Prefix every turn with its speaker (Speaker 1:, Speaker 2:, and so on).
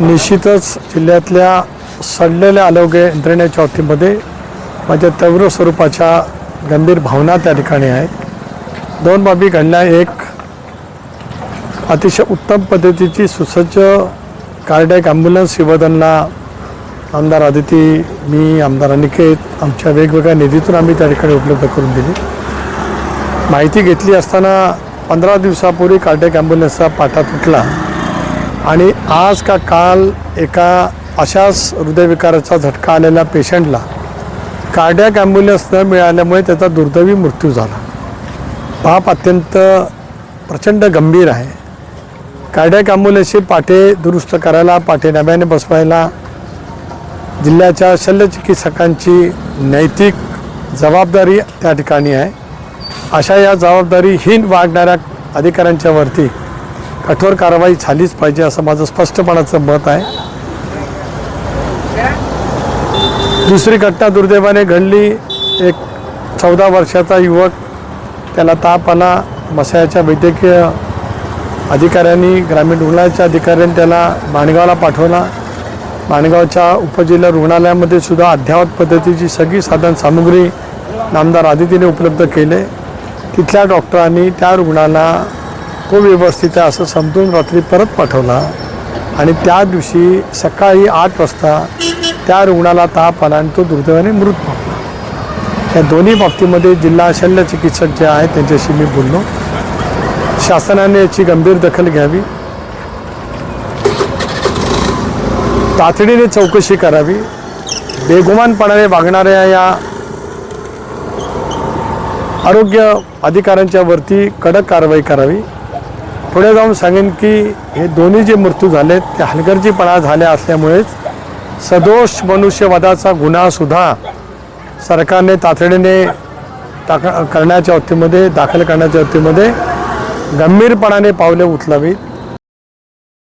Speaker 1: निश्चितच जिल्ह्यातल्या सडलेल्या आरोग्य यंत्रणेच्या बाबतीमध्ये माझ्या तीव्र स्वरूपाच्या गंभीर भावना त्या ठिकाणी आहेत. दोन बाबी घडल्या. एक अतिशय उत्तम पद्धतीची सुसज्ज कार्डॅक ॲम्ब्युलन्स शिवदांना आमदार आदिती मी आमदार अनिकेत आमच्या वेगवेगळ्या निधीतून आम्ही त्या ठिकाणी उपलब्ध करून दिली. माहिती घेतली असताना पंधरा दिवसापूर्वी कार्डॅक ॲम्ब्युलन्सचा पाठा तुटला. आणि आज का काल एका अशाच हृदयविकाराचा झटका आलेल्या पेशंटला कार्डियाक ॲम्ब्युलन्स न मिळाल्यामुळे त्याचा दुर्दैवी मृत्यू झाला. बाप अत्यंत प्रचंड गंभीर आहे. कार्डियाक ॲम्ब्युलन्सचे पाटे दुरुस्त करायला पाठे नव्याने बसवायला जिल्ह्याच्या शल्यचिकित्सकांची नैतिक जबाबदारी त्या ठिकाणी आहे. अशा या जबाबदारीहीन वागणाऱ्या अधिकाऱ्यांच्यावरती कठोर कारवाई झालीच पाहिजे असं माझं स्पष्टपणाचं मत आहे. दुसरी घटना दुर्दैवाने घडली. एक चौदा वर्षाचा युवक त्याला ताप आला मसायाच्या वैद्यकीय अधिकाऱ्यांनी ग्रामीण रुग्णालयाच्या अधिकाऱ्यांनी त्याला माणगावला पाठवला. माणगावच्या उपजिल्हा रुग्णालयामध्ये सुद्धा अद्ययावत पद्धतीची सगळी साधनसामुग्री नामदार आदितीने उपलब्ध केले. तिथल्या डॉक्टरांनी त्या रुग्णाला तो व्यवस्थित आहे असं समजून रात्री परत पाठवला. आणि त्या दिवशी सकाळी आठ वाजता त्या रुग्णाला ताप आला आणि तो दुर्दैवाने मृत पावला या दोन्ही बाबतीमध्ये जिल्हा शल्य चिकित्सक जे आहेत त्यांच्याशी मी बोललो. शासनाने याची गंभीर दखल घ्यावी. तातडीने चौकशी करावी. बेगुमानपणाने वागणाऱ्या या आरोग्य अधिकाऱ्यांच्या वरती कडक कारवाई करावी. पुढे जाऊन सांगेन की हे दोन्ही जे मृत्यू झालेत ते हलगर्जीपणा झाल्या असल्यामुळेच सदोष मनुष्यवादाचा गुन्हासुद्धा सरकारने तातडीने टाक करण्याच्या बाबतीमध्ये दाखल करण्याच्या बाबतीमध्ये गंभीरपणाने पावले उचलावीत.